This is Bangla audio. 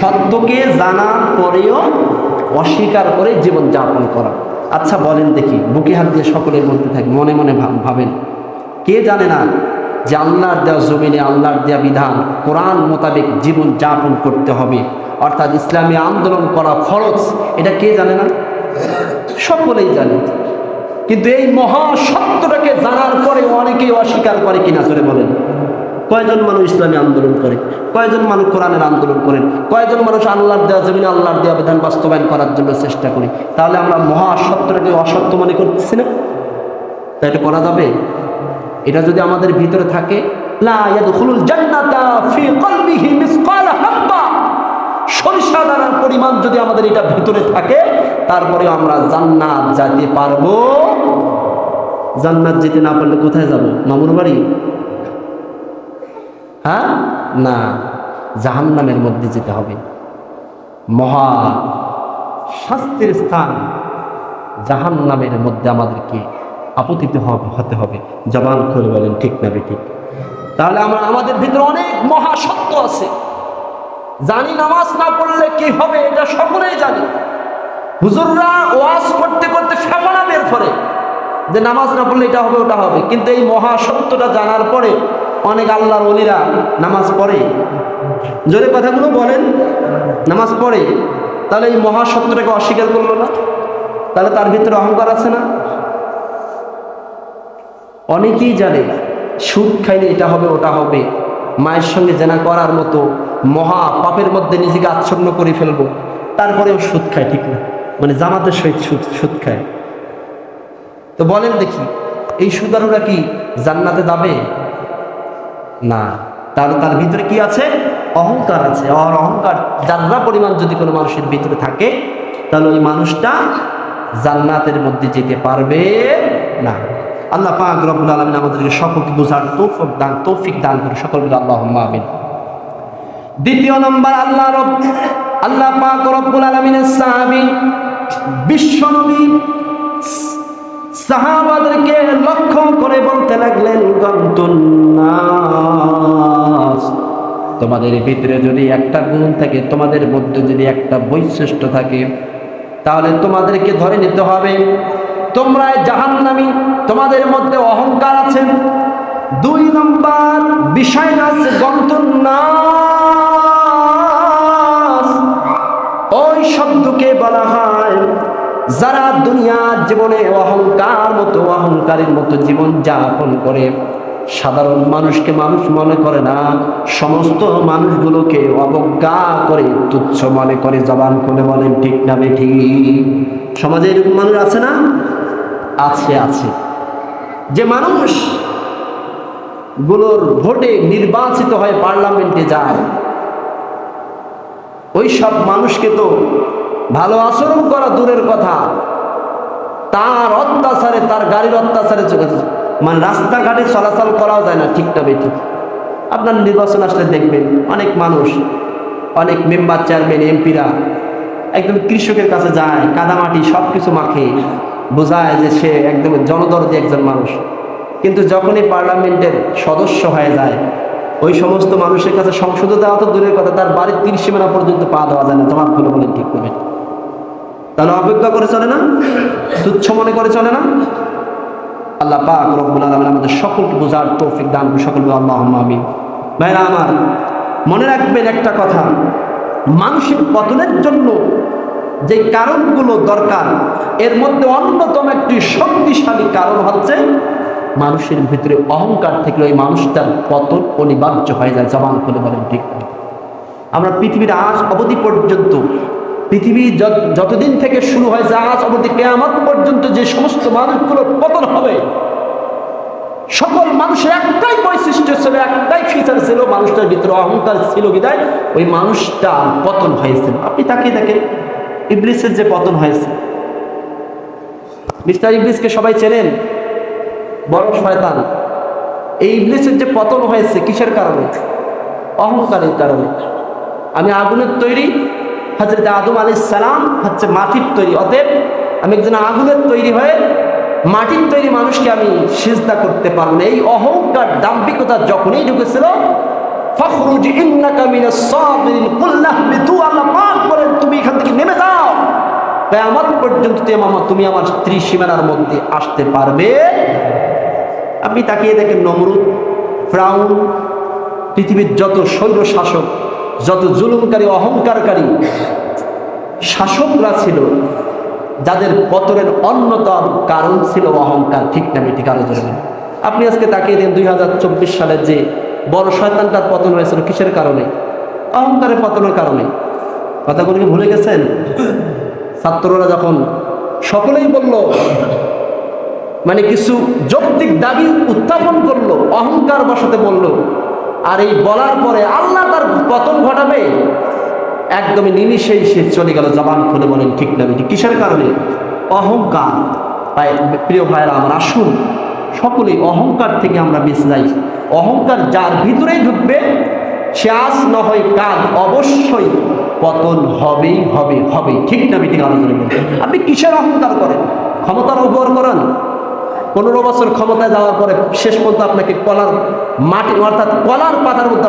সত্যকে জানার পরেও অস্বীকার করে জীবন যাপন করা। আচ্ছা বলেন দেখি, বুকে হাত দিয়ে সকলের বলতে থাকি, মনে মনে ভাবেন। কে জানে না যে আল্লাহর দেওয়া জমিনে, আল্লাহর দেওয়া বিধান, কোরআন মোতাবেক জীবন যাপন করতে হবে। অর্থাৎ ইসলামী আন্দোলন করা ফরজ, এটা কে জানে না? সকলেই জানে। কিন্তু এই মহা সত্যটাকে জানার পরে অনেকেই অস্বীকার করে কিনা চলে বলেন। কয়জন মানুষ ইসলামী আন্দোলন করে? কয়জন মানুষ কোরআনের আন্দোলন করেন কয়জন মানুষ আল্লাহর দেওয়া জমিনে আল্লাহর দেওয়া বিধান বাস্তবায়ন করার জন্য চেষ্টা করি? তাহলে আমরা মহা সত্যটাকে অসত্য মনে করতেছি না? তা এটা করা যাবে? এটা যদি আমাদের ভিতরে থাকে সরিষা দানার পরিমাণ যদি আমাদের এটা ভিতরে থাকে, তারপরে আমরা জান্নাত যেতে পারব। জান্নাত যেতে না পারলে কোথায় যাব? মামুর বাড়ি? হ্যাঁ? না, জাহান্নামের মধ্যে যেতে হবে। মহা শাস্তির স্থান জাহান্নামের মধ্যে আমাদেরকে আপতিত হতে হবে। জবান খুলে বলেন, ঠিক না ঠিক। তাহলে আমরা, আমাদের ভিতরে অনেক মহা সত্য আছে। জানি নামাজ না পড়লে কি হবে এটা সকলেই জানি। হুজুররা ওয়াজ করতে করতে ফেফানা বের করে যে নামাজ না পড়লে এটা হবে, ওটা হবে। কিন্তু এই মহা সত্যটা জানার পরে অনেক আল্লাহর অলিরা নামাজ পড়ে। জোরে কথাগুলো বলেন, নামাজ পড়ে, তাহলে এই মহা সত্যটাকে অস্বীকার করল না? তাহলে তার ভিতরে অহংকার আছে না? অনেকেই জানে, সুদ খাইলে এটা হবে, ওটা হবে। মায়ের সঙ্গে জেনা করার মতো মহা পাপের মধ্যে নিজেকে আচ্ছন্ন করে ফেলব। তারপরেও সুদ খায়, ঠিক না? মানে জামাতের সহিত সুদ সুদ খায়। তো বলেন দেখি, এই সুদারুরা কি জান্নাতে যাবে? না। তার তার ভিতরে কি আছে? অহংকার আছে। আর অহংকার, যাত্রা পরিমাণ যদি কোনো মানুষের ভিতরে থাকে, তাহলে ওই মানুষটা জান্নাতের মধ্যে যেতে পারবে না। আল্লাহ পাক রব্বুল আলমিন আমাদেরকে সকলকে বোঝার তৌফিক দান তৌফিক দান করে সকল বলে আল্লাহ আমিন। দ্বিতীয় নম্বর, আল্লাহ রব, আল্লাহ পাক রব্বুল আলমিনের সাহাবি বিশ্বনবী সাহাবাদেরকে লক্ষ্য করে বলতে লাগলেন গন্তুন্নাস তোমাদের ভিতরে যদি একটা গুণ থাকে, তোমাদের মধ্যে যদি একটা বৈশিষ্ট্য থাকে, তাহলে তোমাদেরকে ধরে নিতে হবে তোমরা জাহান্নামি, তোমাদের মধ্যে অহংকার আছে। দুই নম্বর বিষয় আছে গন্তুন্নাস যারা দুনিয়ার জীবনে অহংকার মতো, অহংকারের মতো জীবন যাপন করে, সাধারণ মানুষকে মানুষ মনে করে না, সমস্ত মানুষগুলোকে অবজ্ঞা করে, তুচ্ছ মনে করে, জবান করে বলেন, ঠিক না ঠিক? সমাজে এরকম মানুষ আছে না? আছে আছে। যে মানুষগুলোর ভোটে নির্বাচিত হয়ে পার্লামেন্টে যায় ওই সব মানুষকে তো ভালো আচরণ করা দূরের কথা। তার অত্যাচারে, তার গাড়ির অত্যাচারে মানে রাস্তাঘাটে চলাচল করাও যায় না ঠিক না বেঠিক। আপনার নির্বাচন আসলে দেখবেন, অনেক মানুষ, অনেক মেম্বার, চেয়ারম্যান, এমপিরা একদম কৃষকের কাছে যায়, কাদামাটি সব কিছু মাখে, বোঝায় যে সে একদম জনদরদি একজন মানুষ। কিন্তু যখনই পার্লামেন্টের সদস্য হয়ে যায়, ওই সমস্ত মানুষের কাছে সংসদে দেওয়া তো দূরের কথা, তার বাড়ির তিরিশ সীমানা পর্যন্ত পা দেওয়া যায় না, তোমার বলেন ঠিক করবেন তাহলে অপেক্ষা করে চলে না? তুচ্ছ মনে করে চলে না? আল্লাহ পাক রব্বুল আলমিন আমাদের সকলকে বোঝার তৌফিক দান করে সকল আল্লাহ আমিন। ভাইরা আমার, মনে রাখবেন একটা কথা, মানুষের পতনের জন্য যে কারণগুলো দরকার, এর মধ্যে অন্যতম একটি শক্তিশালী কারণ হচ্ছে মানুষের ভিতরে অহংকার থেকে ওই মানুষটার পতন অনিবার্য হয়ে যায়, জবান করে বলেন ঠিক আমরা পৃথিবীর আজ অবধি পর্যন্ত পৃথিবী যত- যতদিন থেকে শুরু হয় জাহাজ অবধি কেয়ামত পর্যন্ত যে সমস্ত মানুষগুলো পতন হবে, সকল মানুষের একটাই বৈশিষ্ট্য ছিল, একটাই ফিচার ছিল, মানুষটার ভিতরে অহংকার ছিল বিদায়। ওই মানুষটা পতন হয়েছিল। আপনি তাকে দেখেন, ইবলিসের যে পতন হয়েছে। মিস্টার ইবলিসকে সবাই চেনেন? বড় শয়তান। এই ইবলিসের যে পতন হয়েছে, কিসের কারণে? অহংকারের কারণে। আমি আগুনের তৈরি হজরত আদম আলি সালাম হচ্ছে মাটির তৈরি। অতএব আমি একজন আগুনের তৈরি হয়ে মাটির তৈরি মানুষকে আমি সিজদা করতে পারব না। এই অহংকার দাম্পিকতা যখনই ঢুকেছিল আল্লাহ বলেন, তুমি এখান থেকে নেমে যাও। পর্যন্ত তুমি আমার স্ত্রী সীমানার মধ্যে আসতে পারবে। আপনি তাকিয়ে দেখেন ফ্রাউন, পৃথিবীর যত শৈল শাসক যত জুলুমকারী, অহংকারকারী শাসকরা ছিল, যাদের পতনের অন্যতম কারণ ছিল অহংকার, ঠিক না আরও জোরে বলুন। আপনি আজকে তাকিয়ে দিন দুই হাজার চব্বিশ সালে যে বড় শয়তানটার পতন হয়েছিল, কিসের কারণে? অহংকারের পতনের কারণে। কথাগুলো ভুলে গেছেন? ছাত্ররা যখন সকলেই বলল মানে কিছু যৌক্তিক দাবি উত্থাপন করল অহংকার বসাতে বলল আর এই বলার পরে আল্লাহ তার পতন ঘটাবে। একদমই নিমিষেই সে চলে গেল জবান খুলে বলেন, ঠিক না বেটি, কিসের কারণে? অহংকার। প্রিয় ভাইরা আমার আসুন। সকলেই অহংকার থেকে আমরা বেঁচে যাই। অহংকার যার ভিতরেই ঢুকবে, সে আজ না হয় কাল অবশ্যই পতন হবেই হবে হবে ঠিক না বেটি আলোচনা আপনি কিসের অহংকার করেন? ক্ষমতার উপর করেন? পনেরো বছর ক্ষমতায় যাওয়ার পরে শেষ পর্যন্ত আপনাকে কলার মাটি অর্থাৎ কলার পাতার মধ্যে